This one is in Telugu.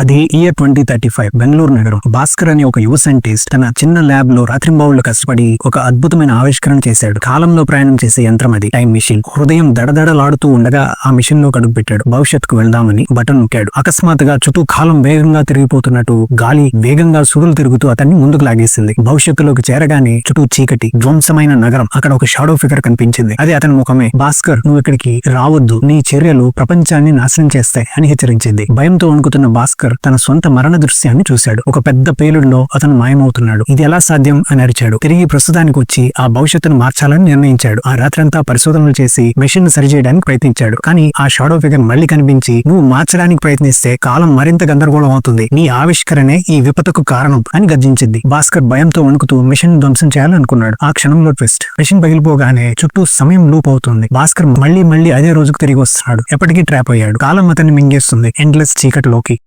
అది year twenty thirty five Bengaluru నగరం. భాస్కర్ అనే ఒక యువ సైంటిస్ట్ తన చిన్న ల్యాబ్లో రాత్రింబావులు కష్టపడి ఒక అద్భుతమైన ఆవిష్కరణ చేశాడు. కాలంలో ప్రయాణం చేసే యంత్రం అది టైం మిషన్ హృదయం దడదడలాడుతూ ఉండగా ఆ మిషన్లో కడుగు పెట్టాడు. భవిష్యత్తుకు వెళ్దామని బటన్ నొక్కాడు. అకస్మాత్తుగా చుట్టూ కాలం వేగంగా తిరిగిపోతున్నట్టు గాలి వేగంగా సుడులు తిరుగుతూ అతన్ని ముందుకు లాగేసింది. భవిష్యత్తులోకి చేరగానే చుట్టూ చీకటి ధ్వంసమైన నగరం. అక్కడ ఒక షాడో ఫిగర్ కనిపించింది. అది అతని ముఖమే. భాస్కర్ నువ్వు ఇక్కడికి రావద్దు. నీ చర్యలు ప్రపంచాన్ని నాశనం చేస్తాయి అని హెచ్చరించింది. భయంతో వణుకుతున్న భాస్కర్ తన సొంత మరణ దృశ్యాన్ని చూశాడు. ఒక పెద్ద పేలుడులో అతను మాయమవుతున్నాడు. ఇది ఎలా సాధ్యం? అని అరిచాడు. తిరిగి ప్రస్తుతానికి వచ్చి ఆ భవిష్యత్తును మార్చాలని నిర్ణయించాడు. ఆ రాత్రంతా పరిశోధనలు చేసి మెషిన్ సరిచేయడానికి ప్రయత్నించాడు. కానీ ఆ షాడో ఫిగర్ మళ్ళీ కనిపించి నువ్వు మార్చడానికి ప్రయత్నిస్తే కాలం మరింత గందరగోళం అవుతుంది. నీ ఆవిష్కరణే ఈ విపత్తుకు కారణం అని గర్జించింది. భాస్కర్ భయంతో వణుకుతూ మిషన్ ధ్వంసం చేయాలనుకున్నాడు. ఆ క్షణంలో ట్విస్ట్. మిషన్ పగిలిపోగానే చుట్టూ సమయం లూప్ అవుతుంది. భాస్కర్ మళ్ళీ మళ్ళీ అదే రోజుకు తిరిగి వస్తున్నాడు. ఎప్పటికీ ట్రాప్ అయ్యాడు. కాలం అతన్ని మింగేస్తుంది. ఎండ్లెస్ చీకటిలోకి.